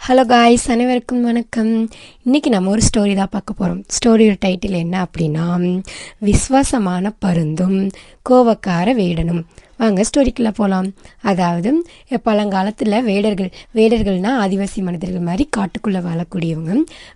Hello guys அனைவருக்கும் வணக்கம். இன்றைக்கி நம்ம ஒரு ஸ்டோரி தான் பார்க்க போகிறோம் ஸ்டோரியோட டைட்டில் என்ன அப்படின்னா விஸ்வாசமான பருந்தும் கோவக்கார வேடனும். வாங்க ஸ்டோரிக்குள்ளே போகலாம் அதாவது பழங்காலத்தில் வேடர்கள் வேடர்கள்னால் ஆதிவாசி மனிதர்கள் மாதிரி காட்டுக்குள்ளே வாழக்கூடியவங்க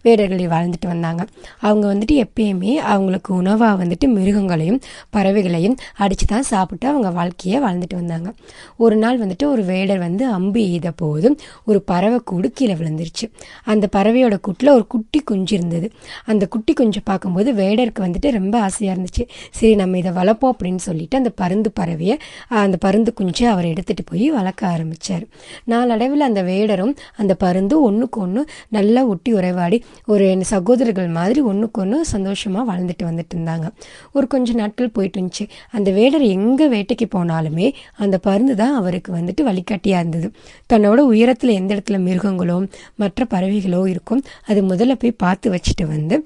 வேடர்களை வாழ்ந்துட்டு வந்தாங்க. அவங்க வந்துட்டு எப்பயுமே அவங்களுக்கு உணவாக வந்துட்டு மிருகங்களையும் பறவைகளையும் அடித்து தான் சாப்பிட்டு அவங்க வாழ்க்கையை வாழ்ந்துட்டு வந்தாங்க. ஒரு நாள் வந்துட்டு ஒரு வேடர் வந்து அம்பு எய்த போது ஒரு பறவை கூடு கீழே விழுந்துருச்சு. அந்த பறவையோட கூட்டில் ஒரு குட்டி குஞ்சு இருந்தது. அந்த குட்டி குஞ்சை பார்க்கும்போது வேடருக்கு வந்துட்டு ரொம்ப ஆசையாக இருந்துச்சு. சரி நம்ம இதை வளர்ப்போம் அப்படின்னு சொல்லிட்டு அந்த பருந்து பறவையை அந்த பருந்து குஞ்சை அவர் எடுத்துகிட்டு போய் வளர்க்க ஆரம்பித்தார் நாளடைவில் அந்த வேடரும் அந்த பருந்து ஒன்றுக்கு ஒன்று நல்லா ஒட்டி உறைவாடி ஒரு சகோதரர்கள் மாதிரி ஒன்றுக்கு ஒன்று சந்தோஷமாக வளர்ந்துட்டு வந்துட்டு இருந்தாங்க. ஒரு கொஞ்ச நாட்கள் போயிட்டு இருந்துச்சு. அந்த வேடர் எங்கே வேட்டைக்கு போனாலுமே அந்த பருந்து தான் அவருக்கு வந்துட்டு வழிகாட்டியாக இருந்தது. தன்னோட உயரத்தில் எந்த இடத்துல மிருகங்களோ மற்ற பறவைகளோ இருக்கும் அது முதல்ல போய் பார்த்து வச்சுட்டு வந்து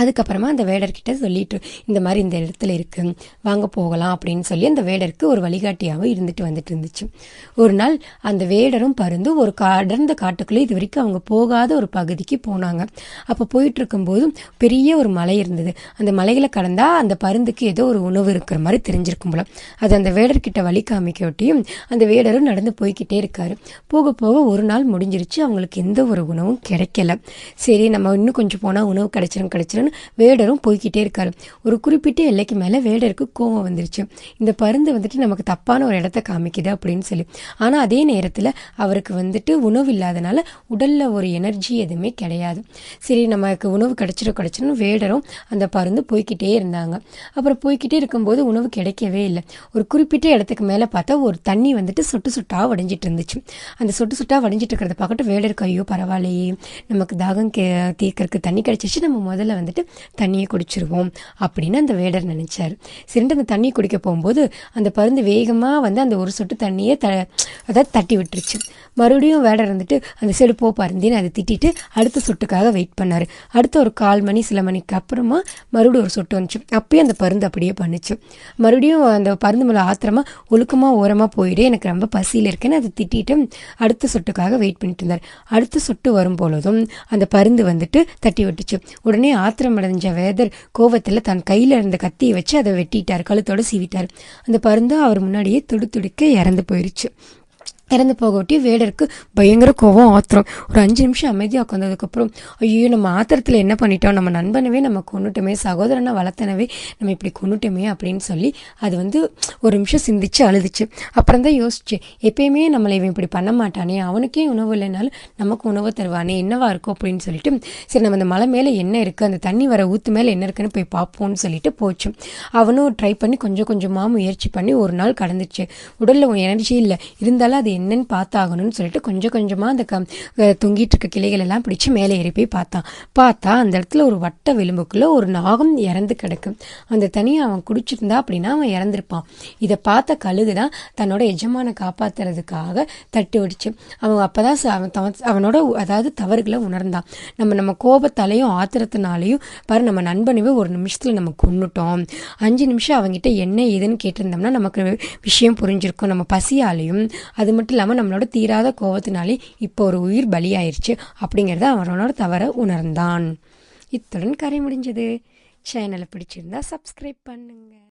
அதுக்கப்புறமா அந்த வேடர்கிட்ட சொல்லிட்டு இந்த மாதிரி இந்த இடத்துல இருக்கு வாங்க போகலாம் அப்படின்னு சொல்லி அந்த வேடருக்கு ஒரு வழிகாட்டியாகவும் இருந்துட்டு வந்துட்டு இருந்துச்சு. ஒரு நாள் அந்த வேடரும் பருந்து ஒரு அடர்ந்த காட்டுக்குள்ளே இது வரைக்கும் அவங்க போகாத ஒரு பகுதிக்கு போனாங்க. அப்போ போயிட்டு இருக்கும்போது பெரிய ஒரு மலை இருந்தது. அந்த மலைகளை கடந்தா அந்த பருந்துக்கு ஏதோ ஒரு உணவு இருக்கிற மாதிரி தெரிஞ்சிருக்கும் போல. அது அந்த வேடர்கிட்ட வழி காமிக்க ஒட்டியும் அந்த வேடரும் நடந்து போய்கிட்டே இருக்காரு. போக போக ஒரு நாள் முடிஞ்சிருச்சு. அவங்களுக்கு எந்த ஒரு உணவும் கிடைக்கல. சரி நம்ம இன்னும் கொஞ்சம் போனால் உணவு கிடைச்சிரும் கிடைச்சிரும் வேடரும் போய்கிட்டே இருக்காரு. ஒரு குறிப்பிட்ட எல்லைக்கு மேலே வேடருக்கு கோவம் வந்துருச்சு. இந்த பருந்து வந்துட்டு நமக்கு தப்பான ஒரு இடத்த காமிக்குது அப்படின்னு சொல்லி. ஆனால் அதே நேரத்தில் அவருக்கு வந்துட்டு உணவு இல்லாதனால உடலில் ஒரு எனர்ஜி எதுவுமே கிடையாது. சரி நமக்கு உணவு கிடச்சிடும் கிடச்சிடும் வேடரும் அந்த பருந்து போய்கிட்டே இருந்தாங்க. அப்புறம் போய்கிட்டே இருக்கும்போது உணவு கிடைக்கவே இல்லை. ஒரு குறிப்பிட்ட இடத்துக்கு மேலே பார்த்தா ஒரு தண்ணி வந்துட்டு சொட்டு சுட்டாக வடிஞ்சிட்டு இருந்துச்சு. அந்த சொட்டு சுட்டாக வடிஞ்சிட்டு இருக்கிறத பார்க்கட்டு வேடருக்கு ஐயோ பரவாயில்லையே. நமக்கு தாகம் கே தீர்க்கறதுக்கு தண்ணி கிடைச்சிச்சு நம்ம முதல்ல வந்துட்டு தண்ணியை குடிச்சிருவோம் அப்படின்னு அந்த வேடர் நினைச்சாரு. சரின்ட்டு அந்த தண்ணி குடிக்க போகும்போது அந்த பருந்து வேகமாக வந்து அந்த ஒரு சொட்டு தண்ணியை த அதாவது தட்டி விட்டுருச்சு. மறுபடியும் வேடர் வந்துட்டு அந்த சைடு போ பருந்தின்னு அதை திட்டிட்டு அடுத்த சொட்டுக்காக வெயிட் பண்ணார். அடுத்த ஒரு கால் மணி சில மணிக்கு அப்புறமா மறுபடியும் ஒரு சொட்டு வந்துச்சு. அப்பயே அந்த பருந்து அப்படியே பண்ணுச்சு. மறுபடியும் அந்த பருந்து மேலே ஆத்திரமா ஒழுக்கமாக ஓரமாக போயிட்டு எனக்கு ரொம்ப பசியில் இருக்கேன்னு அதை திட்டிட்டு அடுத்த சொட்டுக்காக வெயிட் பண்ணிட்டு இருந்தார். அடுத்த சொட்டு வரும் பொழுதும் அந்த பருந்து வந்துட்டு தட்டி விட்டுச்சு. உடனே ஆத்திர அடைஞ்ச வேதர் கோவத்தில் தன் கையில் இருந்த கத்தியை வச்சு அதை வெட்டிட்டார் கழுத்தோட சீவிட்டார். அந்த பருந்து அவர் முன்னாடியே துடுத்துடுக்க துடிக்க இறந்து போயிருச்சு. இறந்து போக ஒட்டி வேடருக்கு பயங்கர கோவம் ஆத்திரம். ஒரு அஞ்சு நிமிஷம் அமைதியாக உட்காந்ததுக்கப்புறம் ஐயோ நம்ம ஆத்திரத்தில் என்ன பண்ணிட்டோம்? நம்ம நண்பனவே நம்ம கொண்டுட்டோமே சகோதரனை வளர்த்தனவே நம்ம இப்படி கொண்டுட்டோமே அப்படின்னு சொல்லி அது வந்து ஒரு நிமிஷம் சிந்திச்சு அழுதுச்சு. அப்புறம் தான் யோசிச்சு எப்பயுமே நம்மளை இவன் இப்படி பண்ண மாட்டானே அவனுக்கே உணவு இல்லைனாலும் நமக்கு உணவு தருவானே என்னவா இருக்கும் அப்படின்னு சொல்லிட்டு சரி நம்ம அந்த மலை மேலே என்ன இருக்குது அந்த தண்ணி வர ஊற்று மேலே என்ன இருக்குன்னு போய் பார்ப்போம்னு சொல்லிட்டு போச்சு. அவனும் ட்ரை பண்ணி கொஞ்சம் கொஞ்சமாக முயற்சி பண்ணி ஒரு நாள் கடந்துச்சு. உடலில் எனர்ஜி இல்லை. இருந்தாலும் அது என்னன்னு பார்த்தாகணும்னு சொல்லிட்டு கொஞ்சம் கொஞ்சமாக அந்த க தொங்கிட்டு இருக்க கிளைகள் எல்லாம் பிடிச்சி மேலே ஏறி போய் பார்த்தான். பார்த்தா அந்த இடத்துல ஒரு வட்ட விளிம்புக்குள்ளே ஒரு நாகம் இறந்து கிடக்கு. அந்த தனியை அவன் குடிச்சிருந்தா அப்படின்னா அவன் இறந்துருப்பான். இதை பார்த்த கழுகு தான் தன்னோட எஜமான காப்பாற்றுறதுக்காக தட்டு வெடிச்சு அவன் அப்போ தான் அவன் அவனோட அதாவது தவறுகளை உணர்ந்தான். நம்ம நம்ம கோபத்தாலையும் ஆத்திரத்தினாலையும் பாரு நம்ம நண்பனவே ஒரு நிமிஷத்தில் நம்ம கொண்டுட்டோம் அஞ்சு நிமிஷம் அவங்ககிட்ட என்ன ஏதுன்னு கேட்டிருந்தோம்னா நமக்கு விஷயம் புரிஞ்சிருக்கும். நம்ம பசியாலையும் அது மட்டும் மட்டும் இல்லாமல் நம்மளோட தீராத கோபத்தினாலே இப்போ ஒரு உயிர் பலியாயிருச்சு அப்படிங்கிறத அவனோட தவற உணர்ந்தான். இத்துடன் கரை முடிஞ்சது. சேனலை பிடிச்சிருந்தா சப்ஸ்கிரைப் பண்ணுங்கள்